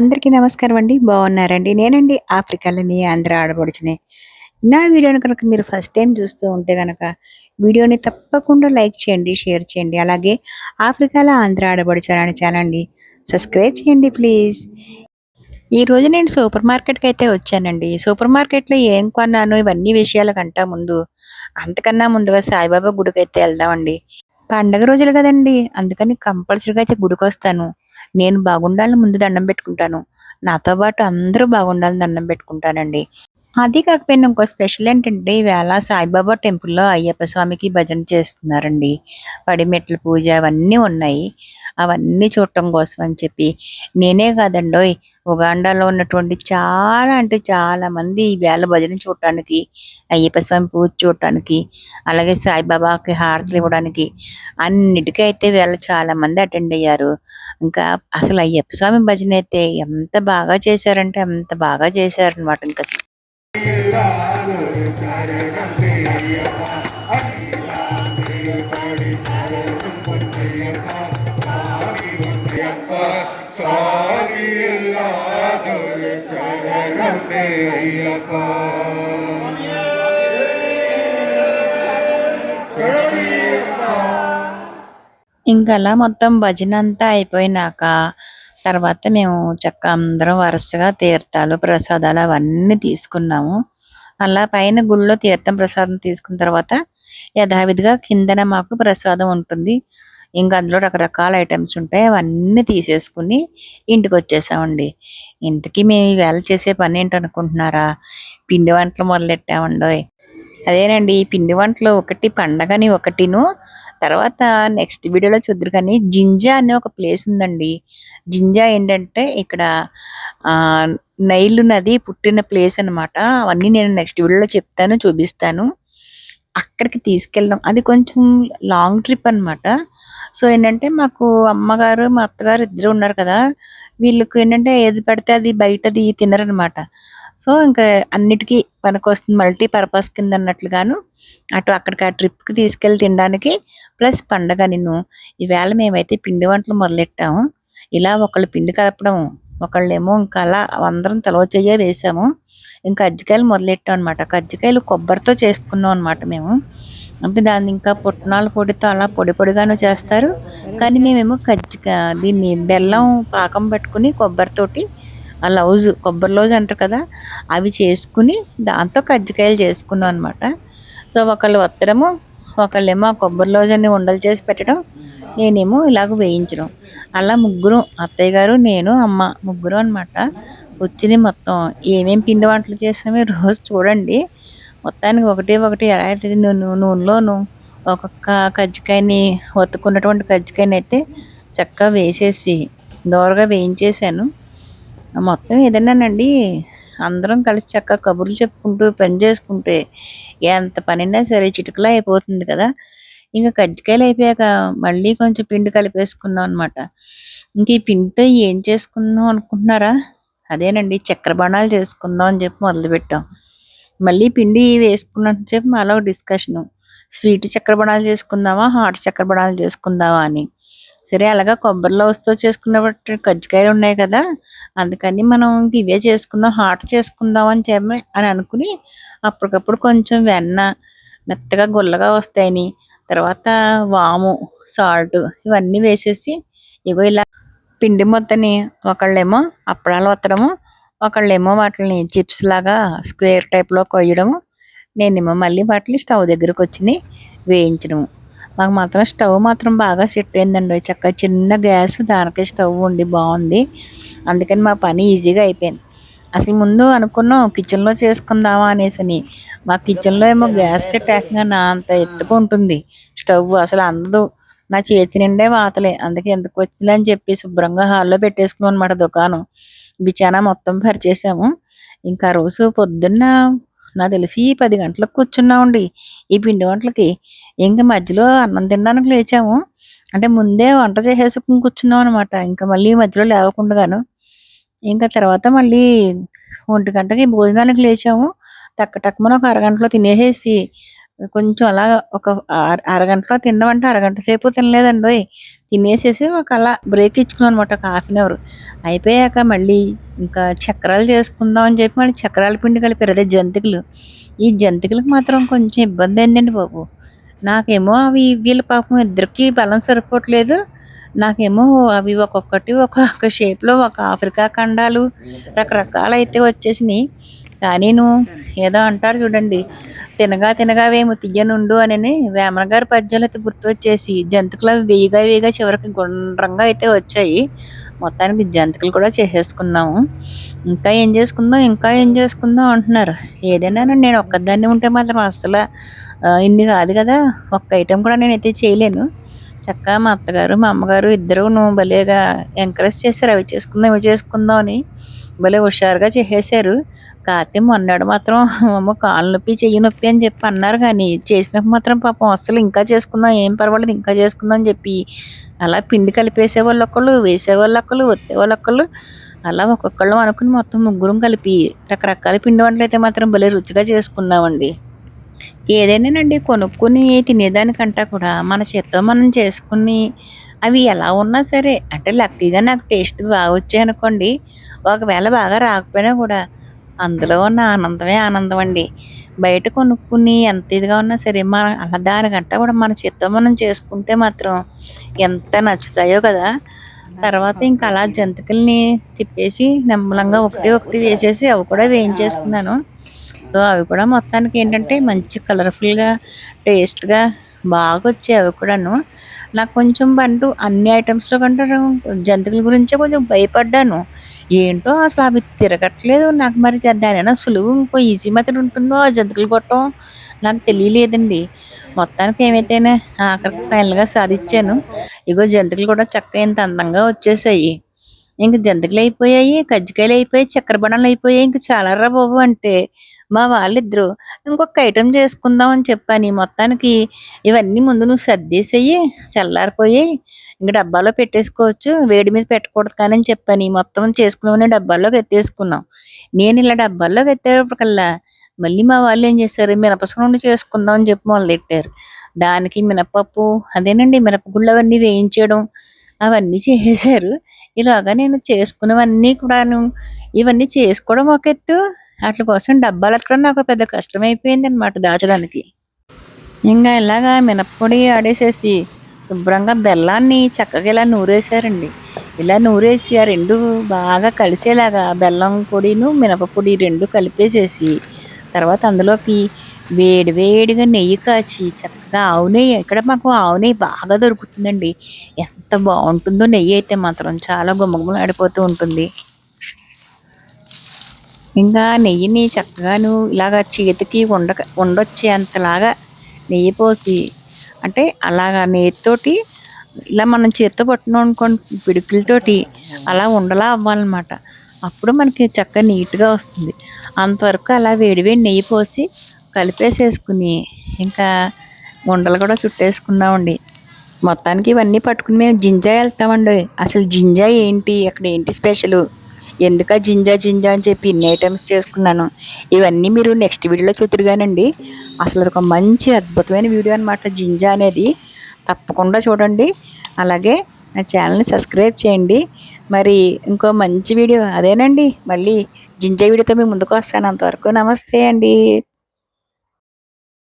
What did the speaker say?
అందరికీ నమస్కారం అండి. బాగున్నారండి. నేనండి ఆఫ్రికాలో మీ ఆంధ్ర ఆడబడుచునే నా వీడియోని కనుక మీరు ఫస్ట్ టైం చూస్తూ ఉంటే కనుక వీడియోని తప్పకుండా లైక్ చేయండి షేర్ చేయండి. అలాగే ఆఫ్రికాలో ఆంధ్ర ఆడబడుచారని అని ఛానల్ని సబ్స్క్రైబ్ చేయండి ప్లీజ్. ఈ రోజు నేను సూపర్ మార్కెట్కి అయితే వచ్చానండి. సూపర్ మార్కెట్లో ఏం కొన్నాను ఇవన్నీ విషయాల కంటా ముందు అంతకన్నా ముందుగా సాయిబాబా గుడికి అయితే వెళ్దామండి. పండగ రోజులు కదండి. అందుకని కంపల్సరీగా అయితే గుడికి వస్తాను నేను బాగుండాలని ముందు దండం పెట్టుకుంటాను. నాతో పాటు అందరూ బాగుండాలని దండం పెట్టుకుంటానండి. అది కాకపోయినా ఇంకో స్పెషల్ ఏంటంటే ఈవేళ సాయిబాబా టెంపుల్లో అయ్యప్ప స్వామికి భజన చేస్తున్నారండి. పడిమెట్ల పూజ అవన్నీ ఉన్నాయి. అవన్నీ చూడటం కోసం అని చెప్పి. నేనే కాదండోయ్ ఉగాండాలో ఉన్నటువంటి చాలా అంటే చాలా మంది ఈవేళ వేళ భజన చూడటానికి అయ్యప్ప స్వామి పూజ చూడటానికి అలాగే సాయిబాబాకి హారతులు ఇవ్వడానికి అన్నిటికీ అయితే వేళ చాలా మంది అటెండ్ అయ్యారు. ఇంకా అసలు అయ్యప్ప స్వామి భజన అయితే ఎంత బాగా చేశారంటే అంత బాగా చేశారనమాట ఇంకా. ఇంకా అలా మొత్తం భజన అంతా అయిపోయినాక తర్వాత మేము చక్క అందరం వరుసగా తీర్థాలు ప్రసాదాలు అవన్నీ తీసుకున్నాము. అలా పైన గుళ్ళో తీర్థం ప్రసాదం తీసుకున్న తర్వాత యథావిధిగా కిందన మాకు ప్రసాదం ఉంటుంది. ఇంకా అందులో రకరకాల ఐటమ్స్ ఉంటాయి. అవన్నీ తీసేసుకుని ఇంటికి వచ్చేసామండి. ఇంతకీ మేము ఈవేళ చేసే పని ఏంటనుకుంటున్నారా? పిండి వంటలు మొదలెట్టామండోయ్. అదేనండి ఈ పిండి వంటలు ఒకటి పండగని ఒకటిను తర్వాత నెక్స్ట్ వీడియోలో చూద్దరు కానీ జింజా అనే ఒక ప్లేస్ ఉందండి. జింజా ఏంటంటే ఇక్కడ నైలు నది పుట్టిన ప్లేస్ అన్నమాట. అవన్నీ నేను నెక్స్ట్ వీడియోలో చెప్తాను చూపిస్తాను. అక్కడికి తీసుకెళ్ళడం అది కొంచెం లాంగ్ ట్రిప్ అన్నమాట. సో ఏంటంటే మాకు అమ్మగారు మా అత్తగారు ఇద్దరు ఉన్నారు కదా. వీళ్ళకి ఏంటంటే ఏది పడితే అది బయటది తినరనమాట సో ఇంకా అన్నిటికీ పనికొస్తుంది మల్టీ పర్పస్ కింద అన్నట్లుగాను. అటు అక్కడికి ఆ ట్రిప్కి తీసుకెళ్ళి తినడానికి. ప్లస్ పండగ నిన్ను. ఈవేళ మేమైతే పిండి వంటలు మొదలెట్టాము. ఇలా ఒకళ్ళు పిండి కలపడం ఒకళ్ళేమో ఇంకా అలా అందరం తలో చెయ్యే వేసాము ఇంకా కజ్జికాయలు మొదలెట్టాం అనమాట కజ్జికాయలు కొబ్బరితో చేసుకున్నాం అనమాట మేము. అంటే దాన్ని ఇంకా పుట్నాల పొడితో అలా పొడి పొడిగాను చేస్తారు. కానీ మేమేమో కజ్జిక దీన్ని బెల్లం పాకం పెట్టుకుని కొబ్బరితోటి ఆ లౌజ్ కొబ్బరి లౌజ్ అంటారు కదా అవి చేసుకుని దాంతో కజ్జికాయలు చేసుకున్నాం అనమాట సో ఒకళ్ళు వత్తడము ఒకళ్ళేమో కొబ్బరి లౌజ్ అన్ని ఉండలు చేసి పెట్టడం నేనేమో ఇలాగ వేయించడం. అలా ముగ్గురు అత్తయ్య గారు నేను అమ్మ ముగ్గురు అనమాట వచ్చింది మొత్తం ఏమేమి పిండి వంటలు చేసామో రోజు చూడండి. మొత్తానికి ఒకటి ఒకటి ఎలా అయితే నూనె నూనెలోను ఒక్కొక్క కజ్జికాయని ఒత్తుకున్నటువంటి కజ్జికాయని అయితే చక్కగా వేసేసి దోరగా వేయించేసాను. మొత్తం ఏదన్నానండి? అందరం కలిసి చక్కగా కబుర్లు చెప్పుకుంటూ పని చేసుకుంటే ఎంత పనైనా సరే చిటికలా అయిపోతుంది కదా. ఇంకా కజ్జికాయలు అయిపోయాక మళ్ళీ కొంచెం పిండి కలిపేసుకున్నాం అనమాట ఇంక ఈ పిండితో ఏం చేసుకుందాం అనుకుంటున్నారా? అదేనండి చక్కెర బాణాలు చేసుకుందాం అని చెప్పి మొదలుపెట్టాం. మళ్ళీ పిండి వేసుకున్నాను చెప్పి మాలో డిస్కషన్. స్వీట్ చక్కెర చేసుకుందామా? హాట్ చక్కెర చేసుకుందామా అని. సరే అలాగా కొబ్బరిలో వస్తూ చేసుకున్నప్పుడు కజ్జికాయలు ఉన్నాయి కదా అందుకని మనం ఇవే చేసుకుందాం హాట్ చేసుకుందాం అని చెప్పి అని అనుకుని అప్పటికప్పుడు కొంచెం వెన్న మెత్తగా గుల్లగా వస్తాయని తర్వాత వాము సాల్ట్ ఇవన్నీ వేసేసి ఇగో ఇలా పిండి మొత్తని ఒకళ్ళేమో అప్పడాలు వత్తడము ఒకళ్ళేమో వాటిని చిప్స్ లాగా స్క్వేర్ టైప్లో కొయ్యడము నేనేమో మళ్ళీ వాటిని స్టవ్ దగ్గరకు వచ్చి వేయించడము. మాకు మాత్రం స్టవ్ మాత్రం బాగా సెట్ అయిందండి. చక్కగా చిన్న గ్యాస్ దానికే స్టవ్ ఉండి బాగుంది. అందుకని మా పని ఈజీగా అయిపోయింది. అసలు ముందు అనుకున్నాం కిచెన్లో చేసుకుందామా అనేసి మా కిచెన్లో ఏమో గ్యాస్ ఏకంగా నా అంత ఎత్తుకు ఉంటుంది. స్టవ్ అసలు అందదు. నా చేతి నిండే వాతలే. అందుకే ఎందుకు వచ్చింది అని చెప్పి శుభ్రంగా హాల్లో పెట్టేసుకున్నాం అనమాట దుకాణం. బిచానా మొత్తం పరిచేసాము. ఇంకా ఆ రోజు పొద్దున్న నాకు తెలిసి పది గంటలకు కూర్చున్నామండి. ఈ పిండి వంటలకి ఇంకా మధ్యలో అన్నం తినడానికి లేచాము. అంటే ముందే వంట చేసేసుకుని కూర్చున్నాం అనమాట ఇంకా మళ్ళీ మధ్యలో లేవకుండాను ఇంకా తర్వాత మళ్ళీ ఒంటి గంటకి భోజనానికి లేచాము. టక్ టక్కమని ఒక అరగంటలో తినేసేసి కొంచెం అలా ఒక అర- అరగంటలో తిన్నామంటే అరగంట సేపు తినలేదండి తినేసేసి ఒక అలా బ్రేక్ ఇచ్చుకున్నాం అనమాట ఒక హాఫ్ అన్ అవర్. అయిపోయాక మళ్ళీ ఇంకా చక్రాలు చేసుకుందాం అని చెప్పి మళ్ళీ చక్రాల పిండి కలిపారు అదే జంతికలు. ఈ జంతికలకు మాత్రం కొంచెం ఇబ్బంది అయిందండి బాబు. నాకేమో అవి వీళ్ళ పాపం ఇద్దరికి బలం సరిపోవట్లేదు. నాకేమో అవి ఒక్కొక్కటి ఒక్కొక్క షేప్లో ఒక ఆఫ్రికా ఖండాలు రకరకాలు అయితే వచ్చేసినాయి. కానీ నేను ఏదో అంటారు చూడండి తినగా తినగా వేము తీయనుండు అని వేమన గారి పద్యాలు అయితే గుర్తు వచ్చేసి జంతికలు అవి వేయగా వేయగా చివరికి గుండ్రంగా అయితే వచ్చాయి. మొత్తానికి జంతికలు కూడా చేసేసుకున్నాము. ఇంకా ఏం చేసుకుందాం? ఇంకా ఏం చేసుకుందాం అంటున్నారు. ఏదైనా నేను ఒక్కదాన్ని ఉంటే మాత్రం అసలు ఇన్ని కాదు కదా. ఒక్క ఐటెం కూడా నేనైతే చేయలేను. చక్కగా మా అత్తగారు మా అమ్మగారు ఇద్దరు నువ్వు భలేగా ఎంకరేజ్ చేశారు. అవి చేసుకుందాం ఇవి చేసుకుందాం అని భలే హుషారుగా చేసేసారు కాకపోతే మొన్నడు మాత్రం అమ్మ కాలు నొప్పి చెయ్యి నొప్పి అని చెప్పి అన్నారు. కానీ చేసినప్పుడు మాత్రం పాపం అసలు ఇంకా చేసుకుందాం ఏం పర్వాలేదు ఇంకా చేసుకుందాం అని చెప్పి అలా పిండి కలిపేసే వాళ్ళు ఒకళ్ళు వేసే వాళ్ళు ఒకళ్ళు ఒత్తే వాళ్ళు ఒకళ్ళు. అలా ఒక్కొక్కళ్ళు అనుకుని మొత్తం ముగ్గురం కలిపి రకరకాల పిండి వంటలు అయితే మాత్రం భలే రుచిగా చేసుకున్నామండి. ఏదైనానండి కొనుక్కుని తినేదానికంటా కూడా మన చేత్తో మనం చేసుకుని అవి ఎలా ఉన్నా సరే అంటే లక్కీగా నాకు టేస్ట్ బాగా వచ్చాయి అనుకోండి. ఒకవేళ బాగా రాకపోయినా కూడా అందులో ఉన్న ఆనందమే ఆనందం అండి బయట కొనుక్కుని ఎంత ఇదిగా ఉన్నా సరే మన అలా దానికంటా కూడా మన చిత్తం మనం చేసుకుంటే మాత్రం ఎంత నచ్చుతాయో కదా. తర్వాత ఇంకా అలా జంతికల్ని తిప్పేసి నిమ్మలంగా ఒకటి ఒకటి వేసేసి అవి కూడా వేయించేసుకున్నాను. సో అవి కూడా మొత్తానికి ఏంటంటే మంచి కలర్ఫుల్గా టేస్ట్గా బాగా వచ్చాయి అవి కూడాను. నాకు కొంచెం బంటు అన్ని ఐటమ్స్లో కంటే జంతికల గురించే కొంచెం భయపడ్డాను. ఏంటో అసలు అవి తిరగట్లేదు. నాకు మరి దానైనా సులువు ఇంకో ఈజీ మెథడ్ ఉంటుందో? ఆ జంతికలు కొట్టడం? నాకు తెలియలేదండి. మొత్తానికి ఏమైతేనే ఆఖరికి ఫైనల్గా సాధించాను. ఇగో జంతికలు కూడా చక్కగా ఇంత అందంగా వచ్చేసాయి. ఇంక జంతికలు అయిపోయాయి కజ్జికాయలు అయిపోయాయి చక్కెర బణాలు అయిపోయాయి. ఇంక చాలా రా బాబు అంటే మా వాళ్ళిద్దరు ఇంకొక ఐటెం చేసుకుందాం అని చెప్పాను మొత్తానికి ఇవన్నీ ముందు నువ్వు సర్దేసేయి చల్లారిపోయి ఇంక డబ్బాలో పెట్టేసుకోవచ్చు వేడి మీద పెట్టకూడదు కానీ అని చెప్పాను మొత్తం చేసుకున్నామని డబ్బాల్లోకి ఎత్తేసుకున్నాం. నేను ఇలా డబ్బాల్లోకి ఎత్తేటప్పటికల్లా మళ్ళీ మా వాళ్ళు ఏం చేశారు? మినపసునుండి చేసుకుందాం అని చెప్పి మొదలెట్టారు. దానికి మినపప్పు అదేనండి మినపగుళ్ళు అవన్నీ వేయించడం అవన్నీ చేసేసారు ఇలాగా నేను చేసుకున్నవన్నీ కూడాను ఇవన్నీ చేసుకోవడం ఒక ఎత్తు. వాటి కోసం డబ్బాలు ఎక్కడం నాకు పెద్ద కష్టమైపోయింది అనమాట దాచడానికి. ఇంకా ఇలాగా మినప్పొడి ఆడేసేసి శుభ్రంగా బెల్లాన్ని చక్కగా ఇలా నూరేసారండి ఇలా నూరేసి ఆ రెండు బాగా కలిసేలాగా బెల్లం పొడిను మినపపొడి రెండు కలిపేసేసి తర్వాత అందులోకి వేడి వేడిగా నెయ్యి కాచి చక్కగా ఆవు నెయ్యి ఇక్కడ మాకు ఆవు నెయ్యి బాగా దొరుకుతుందండి. ఎంత బాగుంటుందో నెయ్యి అయితే మాత్రం చాలా గుమ్మగుమ్మలాడిపోతూ ఉంటుంది. ఇంకా నెయ్యిని చక్కగాను ఇలాగ చేతికి ఉండ ఉండొచ్చేంతలాగా నెయ్యి పోసి అంటే అలాగా నెయ్యితోటి ఇలా మనం చేత్తో పట్టినాం అనుకోండి పిడుకులతోటి అలా ఉండలా అవ్వాలన్నమాట. అప్పుడు మనకి చక్కగా నీట్గా వస్తుంది. అంతవరకు అలా వేడివేడి నెయ్యి పోసి కలిపేసేసుకుని ఇంకా ఉండలు కూడా చుట్టేసుకున్నామండి. మొత్తానికి ఇవన్నీ పట్టుకుని మేము జింజా వెళ్తామండి. అసలు జింజా ఏంటి? అక్కడ ఏంటి స్పెషల్? ఎందుక జింజా జింజా అని చెప్పి ఇన్ని ఐటమ్స్ చేసుకున్నాను. ఇవన్నీ మీరు నెక్స్ట్ వీడియోలో చూతురుగానండి అసలు ఒక మంచి అద్భుతమైన వీడియో అనమాట జింజా అనేది. తప్పకుండా చూడండి. అలాగే నా ఛానల్ని సబ్స్క్రైబ్ చేయండి. మరి ఇంకో మంచి వీడియో అదేనండి. మళ్ళీ జింజా వీడియోతో మీ ముందుకు వస్తాను. అంతవరకు నమస్తే అండి.